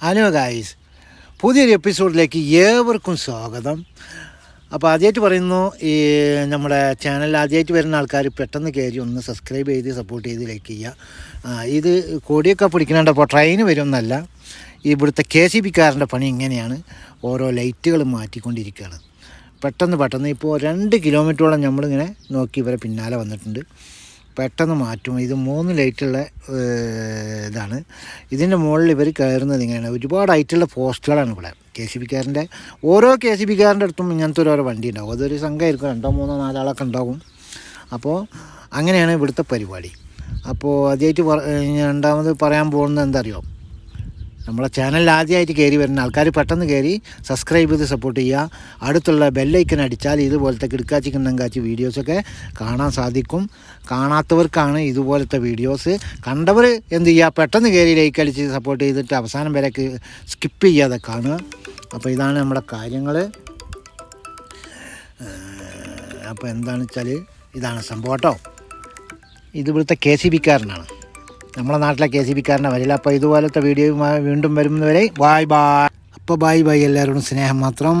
Hello guys പുതിയൊരു എപ്പിസോഡിലേക്ക് ഏവർക്കും സ്വാഗതം. അപ്പോൾ ആദ്യമായിട്ട് പറയുന്നു ഈ നമ്മുടെ ചാനൽ ആദ്യമായിട്ട് വരുന്ന ആൾക്കാർ പെട്ടെന്ന് കയറി ഒന്ന് സബ്സ്ക്രൈബ് ചെയ്ത് സപ്പോർട്ട് ചെയ്ത് ലൈക്ക് ചെയ്യുക. ഇത് കൊടിയൊക്കെ പിടിക്കുന്നുണ്ട് അപ്പോൾ ട്രെയിൻ വരുമെന്നല്ല ഇവിടുത്തെ കെ സി ബിക്കാരന്റെ പണി ഇങ്ങനെയാണ്. ഓരോ ലൈറ്റുകൾ മാറ്റിക്കൊണ്ടിരിക്കുകയാണ്. പെട്ടെന്ന് പെട്ടെന്ന് ഇപ്പോൾ രണ്ട് കിലോമീറ്ററോളം നമ്മളിങ്ങനെ നോക്കി ഇവരെ പിന്നാലെ വന്നിട്ടുണ്ട്. പെട്ടെന്ന് മാറ്റും. ഇത് മൂന്ന് ലൈറ്റുള്ള ഇതാണ്. ഇതിന്റെ മുകളിൽ ഇവർ കയറുന്നത് ഇങ്ങനെയാണ്. ഒരുപാട് ഐറ്റുള്ള പോസ്റ്റുകളാണ് ഇവിടെ. കെ സി ബിക്കാരന്റെ ഓരോ കെ സി ബിക്കാരന്റെ അടുത്തും ഇങ്ങനത്തെ ഓരോ വണ്ടി ഉണ്ടാവും. അതൊരു സംഘമായിരിക്കും. രണ്ടോ മൂന്നോ നാലാളൊക്കെ ഉണ്ടാവും. അപ്പോൾ അങ്ങനെയാണ് ഇവിടുത്തെ പരിപാടി. അപ്പോൾ ആദ്യമായിട്ട് രണ്ടാമത് പറയാൻ പോകുന്നത് എന്താ അറിയോ? നമ്മളെ ചാനലിൽ ആദ്യമായിട്ട് കയറി വരുന്ന ആൾക്കാർ പെട്ടെന്ന് കയറി സബ്സ്ക്രൈബ് ചെയ്ത് സപ്പോർട്ട് ചെയ്യുക. അടുത്തുള്ള ബെല്ലൈക്കൻ അടിച്ചാൽ ഇതുപോലത്തെ കിടക്കാച്ചി കിണ്ണങ്കാച്ചി വീഡിയോസൊക്കെ കാണാൻ സാധിക്കും. കാണാത്തവർക്കാണ് ഇതുപോലത്തെ വീഡിയോസ് കണ്ടവർ എന്ത് ചെയ്യുക? പെട്ടെന്ന് കയറി ലൈക്ക് അടിച്ച് സപ്പോർട്ട് ചെയ്തിട്ട് അവസാനം വരെ സ്കിപ്പ് ചെയ്യാതെ കാണുക. അപ്പോൾ ഇതാണ് നമ്മുടെ കാര്യങ്ങൾ അപ്പോൾ എന്താണെന്ന് വെച്ചാൽ ഇതാണ് സംഭവം കേട്ടോ. ഇത് കെ സി ബിക്കാരനാണ് നമ്മളെ നാട്ടിലെ കെ സി ബിക്കാരനെ വരില്ല അപ്പോൾ ഇതുപോലത്തെ വീഡിയോ വീണ്ടും വരുന്നവരെ ബായ് ബായ് അപ്പോൾ ബായ് ബായ് എല്ലാവരോടും സ്നേഹം മാത്രം.